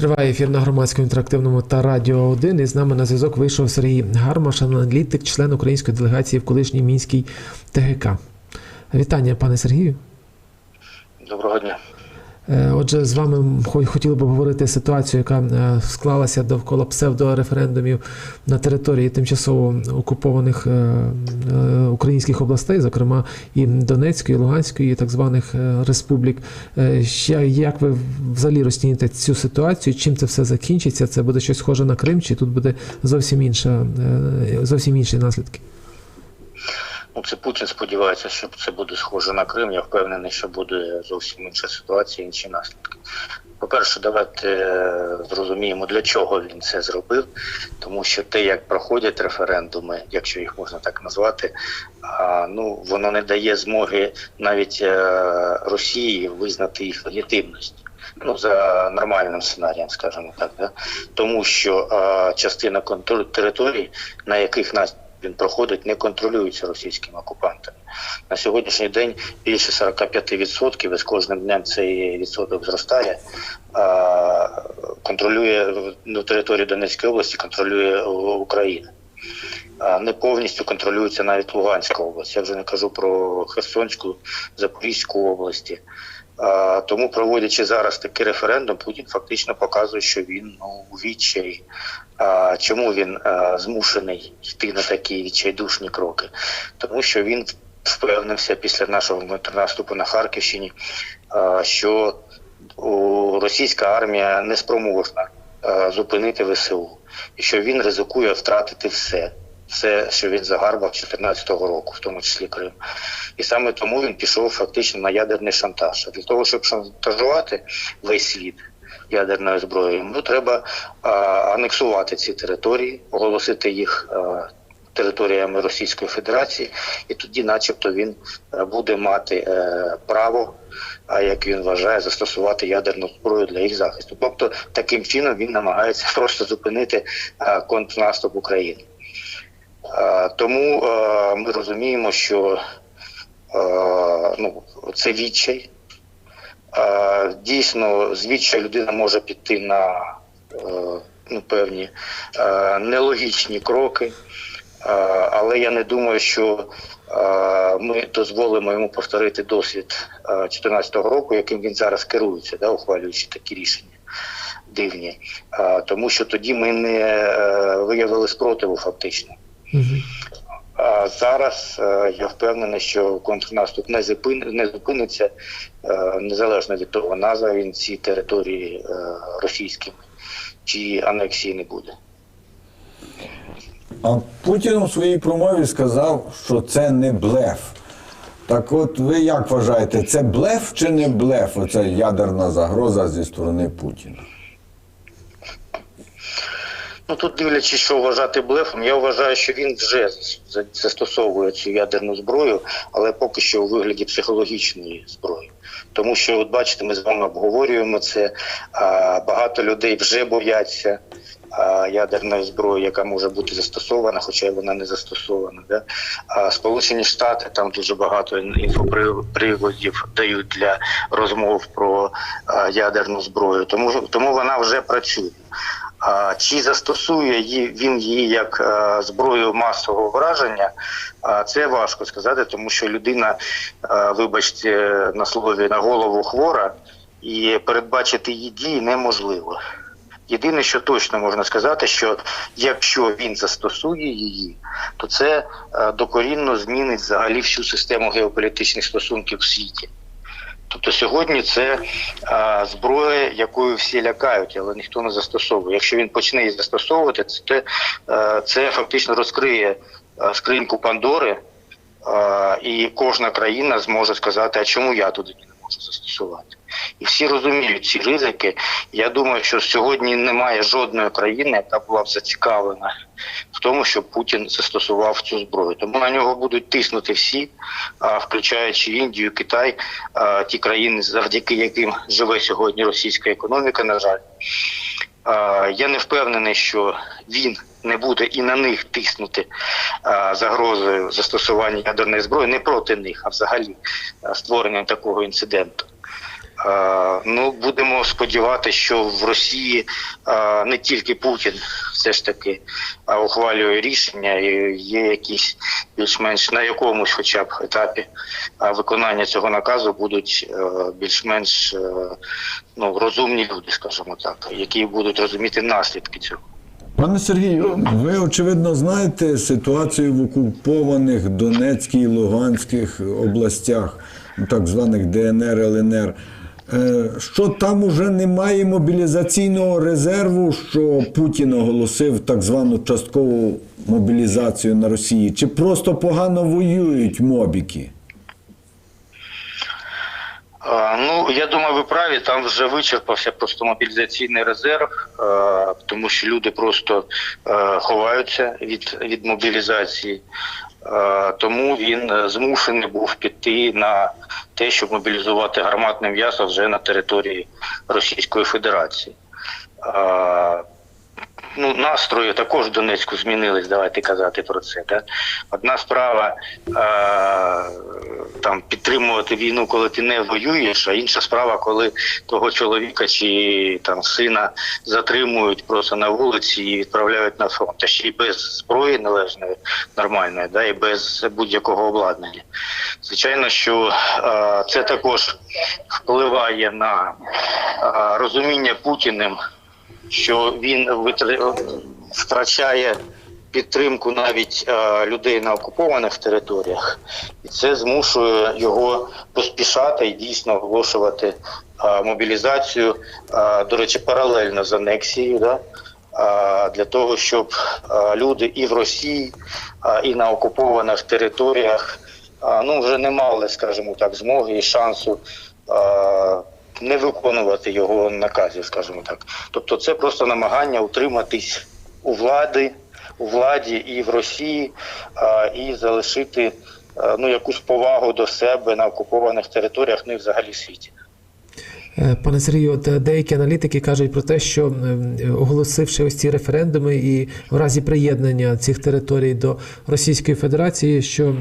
Триває ефір на громадському інтерактивному та радіо 1. І з нами на зв'язок вийшов Сергій Гармаш, аналітик, член української делегації в колишній мінській ТГК. Вітання, пане Сергію. Доброго дня. Е, Отже, з вами хо- хотіли б обговорити ситуацію, яка е, склалася довкола псевдореферендумів на території тимчасово окупованих е, українських областей, зокрема і Донецької, і Луганської, і так званих е, республік. Е, Ще як ви взагалі розцінюєте цю ситуацію? Чим це все закінчиться? Це буде щось схоже на Крим, чи тут буде зовсім інша, е, зовсім інші наслідки? Ну, це Путін сподівається, що це буде схоже на Крим. Я впевнений, що буде зовсім інша ситуація, інші наслідки. По-перше, давайте е, зрозуміємо, для чого він це зробив, тому що те, як проходять референдуми, якщо їх можна так назвати, ну воно не дає змоги навіть е, Росії визнати їх легітимність. Ну, за нормальним сценарієм, скажімо так, да? тому що частина контр- територій, на яких нас він проходить, не контролюється російськими окупантами. На сьогоднішній день більше 45%, і з кожним днем цей відсоток зростає. Контролює ну, територію Донецької області, контролює Україна. Не повністю контролюється навіть Луганська область. Я вже не кажу про Херсонську, Запорізьку області. Тому, проводячи зараз такий референдум, Путін фактично показує, що він ну, у відчаї. Чому він змушений йти на такі відчайдушні кроки? Тому що він впевнився після нашого контрнаступу на Харківщині, що російська армія не спроможна зупинити ВСУ, і що він ризикує втратити все. Все, що він загарбав 2014 року, в тому числі Крим. І саме тому він пішов фактично на ядерний шантаж. А для того, щоб шантажувати весь світ ядерною зброєю, ну треба а, анексувати ці території, оголосити їх а, територіями Російської Федерації, і тоді, начебто, він е, буде мати е, право, а як він вважає, застосувати ядерну зброю для їх захисту. Тобто, таким чином він намагається просто зупинити контрнаступ України. Е, Тому е, ми розуміємо, що е, ну, це відчай. Дійсно, з людина може піти на ну, певні нелогічні кроки, але я не думаю, що ми дозволимо йому повторити досвід 2014 року, яким він зараз керується, да, ухвалюючи такі рішення дивні. Тому що тоді ми не виявили спротиву фактично. А зараз е, я впевнений, що контрнаступ не зупин не зупиниться е, незалежно від того, назва він ці території е, російськими чи анексії не буде. А Путін у своїй промові сказав, що це не блеф. Так от ви як вважаєте, це блеф чи не блеф? Оця ядерна загроза зі сторони Путіна? Ну тут дивлячись, що вважати блефом, я вважаю, що він вже застосовує цю ядерну зброю, але поки що у вигляді психологічної зброї. Тому що, от бачите, ми з вами обговорюємо це. А, багато людей вже бояться а, ядерної зброї, яка може бути застосована, хоча й вона не застосована. Да? А Сполучені Штати там дуже багато інфоприводів дають для розмов про ядерну зброю, тому тому вона вже працює. Чи застосує він її як е, зброю масового враження? Це важко сказати, тому що людина, е, вибачте, на слові на голову хвора, і передбачити її дії неможливо. Єдине, що точно можна сказати, що якщо він застосує її, то це е, докорінно змінить взагалі всю систему геополітичних стосунків в світі. Тобто сьогодні це а, зброя, якою всі лякають, але ніхто не застосовує. Якщо він почне її застосовувати, це, е, це фактично розкриє а, скриньку Пандори, а, і кожна країна зможе сказати, а чому я туди не можу застосувати. І всі розуміють ці ризики. Я думаю, що сьогодні немає жодної країни, яка була б зацікавлена в тому, щоб Путін застосував цю зброю. Тому на нього будуть тиснути всі, включаючи Індію, Китай, ті країни, завдяки яким живе сьогодні російська економіка, на жаль. Я не впевнений, що він не буде і на них тиснути а, загрозою застосування ядерної зброї не проти них, а взагалі а, створення такого інциденту. Е, Ну, будемо сподіватися, що в Росії е, не тільки Путін все ж таки ухвалює рішення, і є якісь більш-менш на якомусь хоча б етапі виконання цього наказу будуть е, більш-менш ну, розумні люди, скажімо так, які будуть розуміти наслідки цього. Пане Сергію, ви очевидно знаєте ситуацію в окупованих Донецькій і Луганських областях, так званих ДНР, ЛНР. Е, Що там уже немає мобілізаційного резерву, що Путін оголосив так звану часткову мобілізацію на Росії, чи просто погано воюють мобіки? Ну, я думаю, ви праві. Там вже вичерпався просто мобілізаційний резерв, тому що люди просто ховаються від, від мобілізації. Е, Тому він е, змушений був піти на те, щоб мобілізувати гарматне м'ясо вже на території Російської Федерації. Ну, настрої також в Донецьку змінились, давайте казати про це. Да? Одна справа е, там підтримувати війну, коли ти не воюєш, а інша справа, коли того чоловіка чи там сина затримують просто на вулиці і відправляють на фронт, а ще й без зброї належної, нормальної, да, і без будь-якого обладнання. Звичайно, що е, це також впливає на е, розуміння Путіним що він втрачає підтримку навіть е, людей на окупованих територіях, і це змушує його поспішати і дійсно оголошувати е, мобілізацію, е, до речі, паралельно з анексією, да? для того, щоб люди і в Росії, і на окупованих територіях ну, вже не мали, скажімо так, змоги і шансу. Не виконувати його наказів, скажімо так. Тобто, це просто намагання утриматись у влади, у владі і в Росії, а, і залишити а, ну якусь повагу до себе на окупованих територіях, ну і взагалі світі. Е, Пане Сергію, от е, деякі аналітики кажуть про те, що е, оголосивши ось ці референдуми і в разі приєднання цих територій до Російської Федерації, що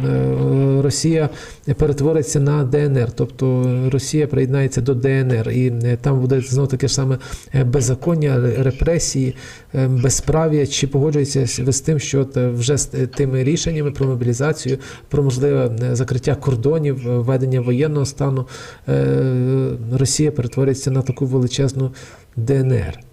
Росія перетвориться на ДНР, тобто Росія приєднається до ДНР, і там буде знов таке ж саме беззаконня, репресії, безправ'я. Чи погоджуєтеся ви з тим, що от, е, вже з е, тими рішеннями про мобілізацію, про можливе е, закриття кордонів, е, введення воєнного стану, е, Росія перетвориться на таку величезну ДНР?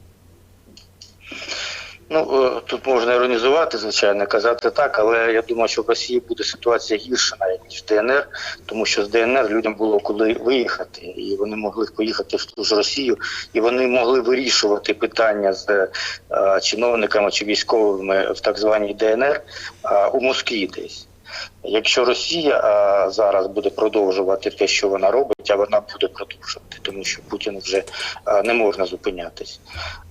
Ну е, тут можна іронізувати, звичайно, казати так, але я думаю, що в Росії буде ситуація гірша навіть ніж ДНР, тому що з ДНР людям було куди виїхати, і вони могли поїхати в ту ж Росію, і вони могли вирішувати питання з а, чиновниками чи військовими в так званій ДНР а, у Москві десь. Якщо Росія а, зараз буде продовжувати те, що вона робить, а вона буде продовжувати, тому що Путін вже а, не можна зупинятись,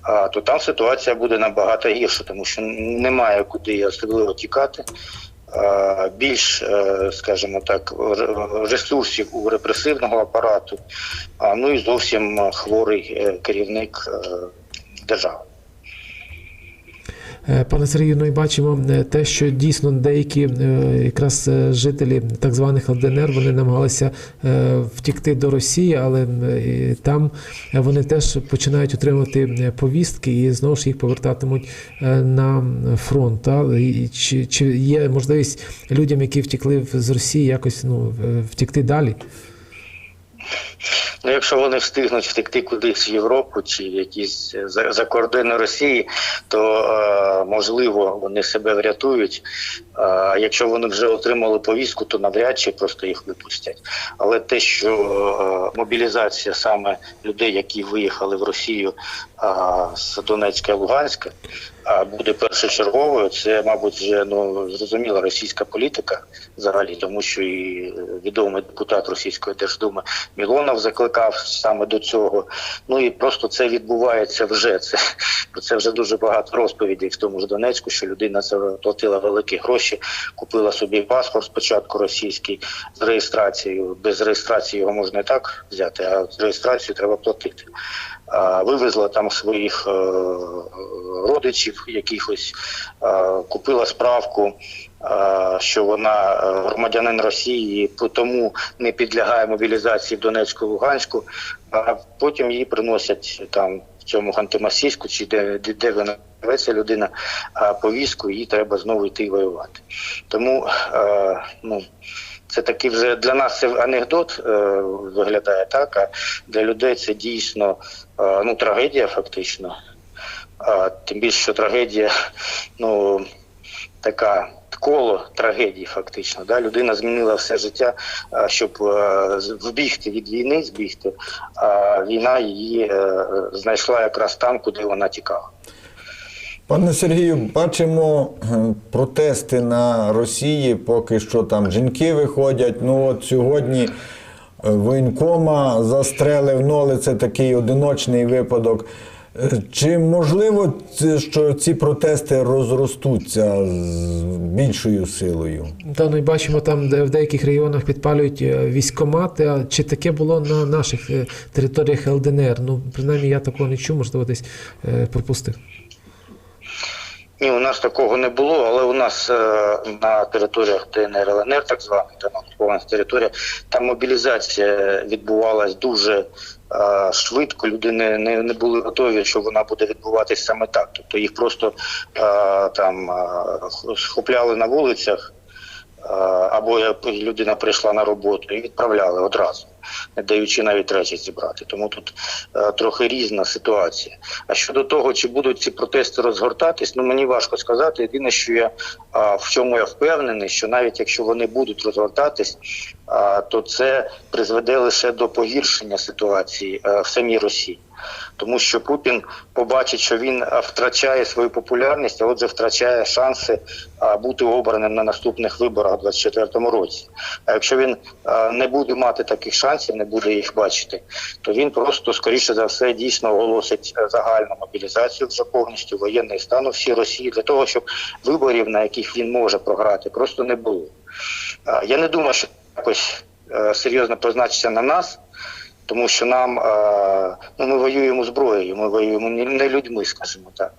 а, то там ситуація буде набагато гірша, тому що немає куди особливо тікати. А, Більш, е, скажімо так, ресурсів у репресивного апарату, а, ну і зовсім хворий е, керівник е, держави. Е, Пане Сергію, ну і бачимо е, те, що дійсно деякі е, якраз жителі так званих ЛДНР вони намагалися втікти до Росії, але там вони теж починають отримувати повістки і знову ж їх повертатимуть на фронт. Чи, чи є можливість людям, які втекли в- з Росії, якось ну, втекти далі? Ну, якщо вони встигнуть втекти кудись в Європу чи якісь е, за, за кордони Росії, то е, можливо вони себе врятують. А якщо вони вже отримали повістку, то навряд чи просто їх випустять. Але те, що е, мобілізація саме людей, які виїхали в Росію е, з Донецька і Луганська, буде першочерговою, це, мабуть, вже ну зрозуміла російська політика взагалі, тому що і відомий депутат Російської Держдуми Мілонов закликав саме до цього. Ну і просто це відбувається вже. Це про це вже дуже багато розповідей в тому ж Донецьку, що людина заплатила великі гроші, купила собі паспорт спочатку російський з реєстрацією. Без реєстрації його можна і так взяти, а з реєстрацією треба платити. А, Вивезла там своїх е, родичів якихось, е, купила справку е, що вона е, громадянин Росії, тому не підлягає мобілізації в Донецьку Луганську, а потім її приносять там в цьому Ханти-Мансійську, чи де, де, вона живеться людина, а повістку, їй треба знову йти воювати. Тому е, ну, це такий вже для нас це анекдот е, виглядає так, а для людей це дійсно е, ну, трагедія фактично. А, тим більше, що трагедія, ну, така коло трагедії, фактично. Да? Людина змінила все життя, а, щоб е, вбігти від війни, збігти, а війна її е, знайшла якраз там, куди вона тікала. Пане Сергію, бачимо е, протести на Росії, поки що там жінки виходять. Ну от сьогодні е, воєнкома застрелив ноли, це такий одиночний випадок. Е, Чи можливо, що ці протести розростуться з більшою силою? Та ну і бачимо там, де в деяких регіонах підпалюють військкомати. А чи таке було на наших територіях ЛДНР? Ну, принаймні, я такого не чув, можливо, десь пропустив. Ні, у нас такого не було, але у нас е, на територіях ДНР, ЛНР, так званих, там на окупованих територіях, там мобілізація відбувалась дуже е, швидко. Люди не, не, не були готові, що вона буде відбуватись саме так. Тобто їх просто е, там е, схопляли на вулицях. е, Або людина прийшла на роботу і відправляли одразу, не даючи навіть речі зібрати. Тому тут е, трохи різна ситуація. А щодо того, чи будуть ці протести розгортатись, ну мені важко сказати. Єдине, що я е, в чому я впевнений, що навіть якщо вони будуть розгортатись, е, то це призведе лише до погіршення ситуації е, в самій Росії. Тому що Путін побачить, що він втрачає свою популярність, а отже, втрачає шанси бути обраним на наступних виборах у 2024 році. А якщо він не буде мати таких шансів, не буде їх бачити, то він просто скоріше за все дійсно оголосить е, загальну мобілізацію вже повністю воєнний стан у всій Росії для того, щоб виборів, на яких він може програти, просто не було. Я не думаю, що якось е, серйозно позначиться на нас. Тому що нам е, ну, ми воюємо зброєю, ми воюємо не- людьми, скажімо так.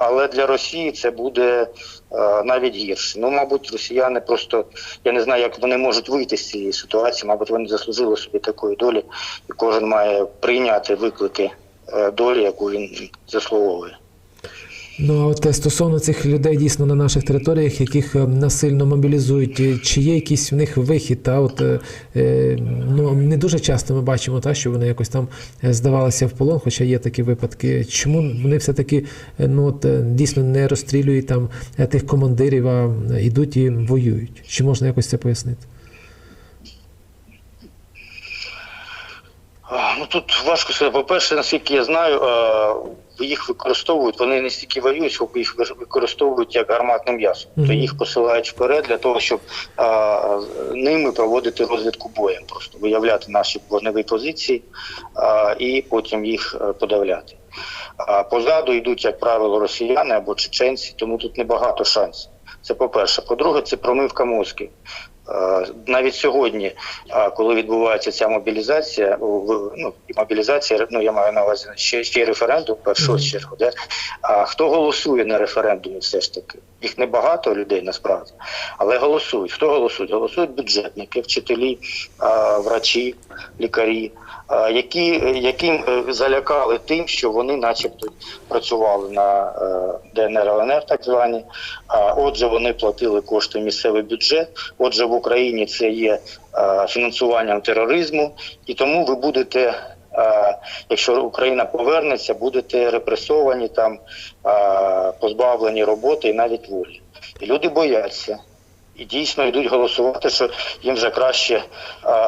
Але для Росії це буде е, навіть гірше. Ну, мабуть, росіяни просто я не знаю, як вони можуть вийти з цієї ситуації. Мабуть, вони заслужили собі такої долі, і кожен має прийняти виклики е, долі, яку він заслуговує. Ну а от е, стосовно цих людей дійсно на наших територіях, яких е, насильно мобілізують, е, чи є якийсь в них вихід? Та от ну не дуже часто ми бачимо, та що вони якось там здавалися в полон, хоча є такі випадки. Чому вони все таки ну от дійсно не розстрілюють там тих командирів, а йдуть і воюють? Чи можна якось це пояснити? Ну тут важко сказати. По-перше, наскільки я знаю, їх використовують, вони не стільки воюють, скільки їх використовують як гарматне м'ясо. Мгм. То їх посилають вперед для того, щоб а, ними проводити розвідку боєм, просто виявляти наші вогневі позиції а, і потім їх е, подавляти. А позаду йдуть, як правило, росіяни або чеченці, тому тут небагато шансів. Це по-перше. По-друге, це промивка мозків. Е, Навіть сьогодні, коли відбувається ця мобілізація, ну і мобілізація, ну я маю на увазі ще, ще й референдум, в першу чергу, де а хто голосує на референдумі, все ж таки їх небагато людей насправді, але голосують. Хто голосують? Голосують бюджетники, вчителі, врачі, лікарі, які яким е, залякали тим, що вони, начебто, працювали на е, ДНР ЛНР, так звані. Отже, вони платили кошти в місцевий бюджет. Отже, в Україні це є е, фінансуванням тероризму, і тому ви будете. е, Якщо Україна повернеться, будете репресовані там, е, позбавлені роботи і навіть волі. І люди бояться і дійсно йдуть голосувати, що їм вже краще е,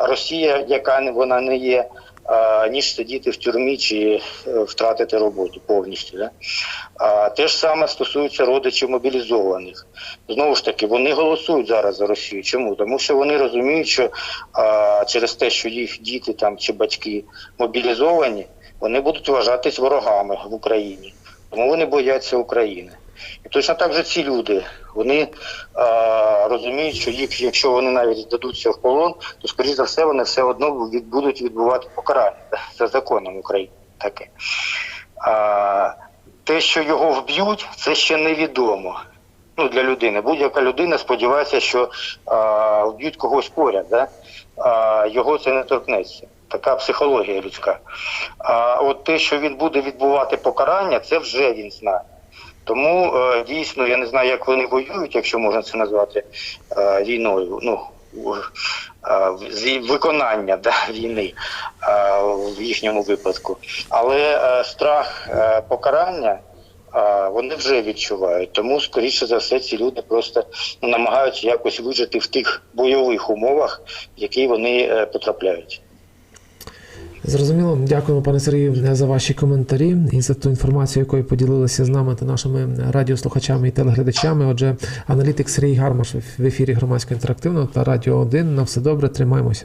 Росія, яка вона не є, е, ніж сидіти в тюрмі чи е, втратити роботу повністю. Да? А те ж саме стосується родичів мобілізованих. Знову ж таки, вони голосують зараз за Росію. Чому? Тому що вони розуміють, що а, через те, що їх діти там чи батьки мобілізовані, вони будуть вважатись ворогами в Україні. Тому вони бояться України. І точно так же ці люди вони а, розуміють, що їх, якщо вони навіть здадуться в полон, то скоріш за все вони все одно будуть відбувати покарання за законом України. Таке. А, те, що його вб'ють, це ще невідомо. ну, для людини. Будь-яка людина сподівається, що а, вб'ють когось поряд, да? а, його це не торкнеться. Така психологія людська. А от те, що він буде відбувати покарання, це вже він знає. Тому е, дійсно я не знаю, як вони воюють, якщо можна це назвати е, війною. Ну е, виконання да, війни в їхньому випадку. Але страх покарання вони вже відчувають. Тому, скоріше за все, ці люди просто ну, намагаються якось вижити в тих бойових умовах, в які вони потрапляють. Зрозуміло, дякуємо, пане Сергію, за ваші коментарі і за ту інформацію, якою поділилися з нами та нашими радіослухачами і телеглядачами. Отже, аналітик Сергій Гармаш в ефірі громадсько інтерактивного та радіо 1. На все добре, тримаємося.